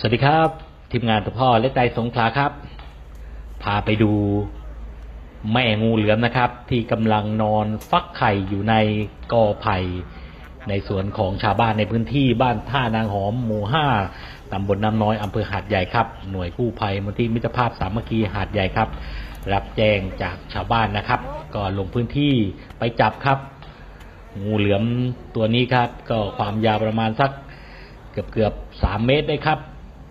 สวัสดีครับ ทีมงานตัวพ่อและใจสงขลาครับ พาไปดูแม่งูเหลือมนะครับ ที่กำลังนอนฟักไข่อยู่ในกอไผ่ในสวนของชาวบ้านในพื้นที่บ้านท่านางหอมหมู่ห้าตำบลน้ำน้อยอำเภอหาดใหญ่ครับ หน่วยกู้ภัยมูลที่มิตรภาพสามัคคีหาดใหญ่ครับ รับแจ้งจากชาวบ้านนะครับ ก็ลงพื้นที่ไปจับครับ งูเหลือมตัวนี้ครับ ก็ความยาวประมาณสักเกือบเกือบสามเมตรได้ครับ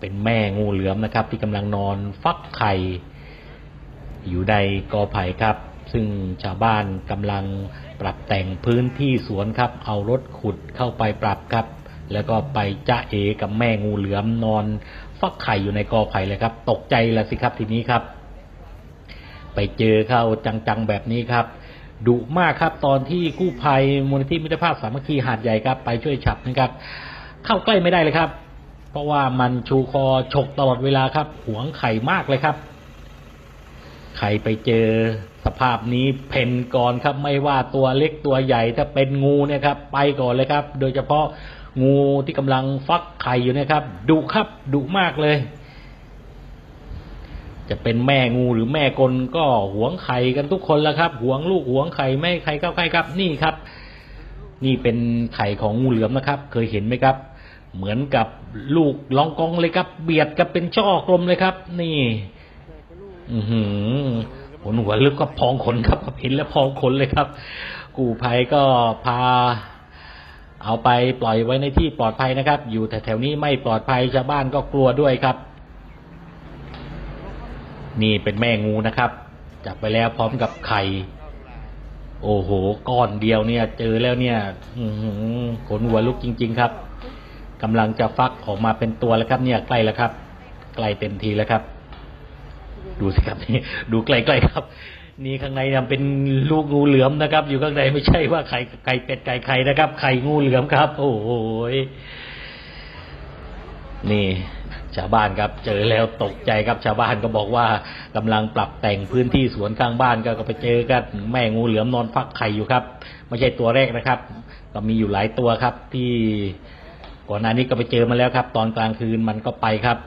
เป็นแม่งูเหลือมนะครับ ที่กำลังนอนฟักไข่อยู่ในกอไผ่ครับ ซึ่งชาวบ้านกำลังปรับแต่งพื้นที่สวนครับ เอารถขุดเข้าไปปรับครับ แล้วก็ไปจ้าเอกับแม่งูเหลือมนอนฟักไข่อยู่ในกอไผ่เลยครับ ตกใจละสิครับทีนี้ครับ ไปเจอเข้าจังๆแบบนี้ครับดุมากครับ ตอนที่กู้ภัยมูลนิธิมิตรภาพสามัคคีหาดใหญ่ครับ ไปช่วยฉับนะครับ เข้าใกล้ไม่ได้เลยครับ เพราะว่ามันชูคอฉกตลอดเวลาครับ หวงไข่มากเลยครับ ใครไปเจอสภาพนี้เพนก่อนครับ ไม่ว่าตัวเล็กตัวใหญ่ถ้าเป็นงูเนี่ยครับ ไปก่อนเลยครับ โดยเฉพาะงูที่กำลังฟักไข่อยู่นะครับดุครับดุมากเลย จะเป็นแม่งูหรือแม่กลก็หวงไข่กันทุกคนแล้วครับ หวงลูกหวงไข่ไม่ใครเข้าใกล้ครับ นี่ครับ นี่เป็นไข่ของงูเหลือมนะครับ เคยเห็นไหมครับ เหมือนกับลูกลองกองเลยครับ เบียดกับเป็นช่อกลมเลยครับ นี่ อือหือขนหัวลึกก็พองขนครับเห็นแล้วพองขนเลยครับ กูภัยก็พา เอาไปปล่อยไว้ในที่ปลอดภัยนะครับ อยู่แถวๆนี้ไม่ปลอดภัยชาวบ้านก็กลัวด้วยครับ นี่เป็นแม่งูนะครับจับไปแล้วพร้อมกับไข่โอ้โห ก้อนเดียวเนี่ย เจอแล้วเนี่ยหือขนหัวลุกจริง ๆ ครับ กำลังจะฟักออกมาเป็นตัวแล้วครับ เนี่ยใกล้แล้วครับ ใกล้เต็มทีแล้วครับ ดูสิครับนี่ดูใกล้ๆครับ นี่ข้างในเนี่ยเป็นลูกงูเหลือมนะครับ อยู่ข้างในไม่ใช่ว่าไข่ไก่เป็ดไก่ไข่นะครับไข่งูเหลือมครับ โอ้โหยนี่ชาวบ้านครับ เจอแล้วตกใจครับชาวบ้านก็บอกว่ากำลังปรับแต่งพื้นที่สวนข้างบ้านก็ก็ไปเจอกันแม่งูเหลือมนอนฟักไข่อยู่ครับ ไม่ใช่ตัวแรกนะครับ ก็มีอยู่หลายตัวครับที่ ก่อนหน้านี้ก็ไปเจอมาแล้วครับ ตอนกลางคืนมันก็ไปครับ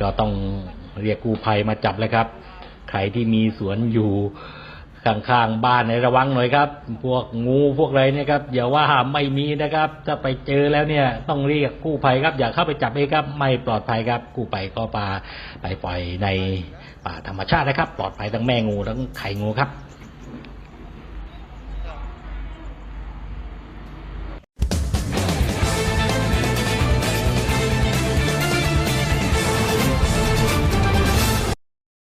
ก็ต้องเรียกกู้ภัยมาจับเลยครับใครที่มีสวนอยู่ข้างๆบ้านในระวังหน่อยครับ พวกงูพวกอะไรเนี่ยครับอย่าว่าไม่มีนะครับถ้าไปเจอแล้วเนี่ย ต้องเรียกกู้ภัยครับ อย่าเข้าไปจับเองครับ ไม่ปลอดภัยครับ กู้ภัยก็ปาไปปล่อยในป่าธรรมชาตินะครับ ปลอดภัยทั้งแม่งูทั้งไข่งูครับ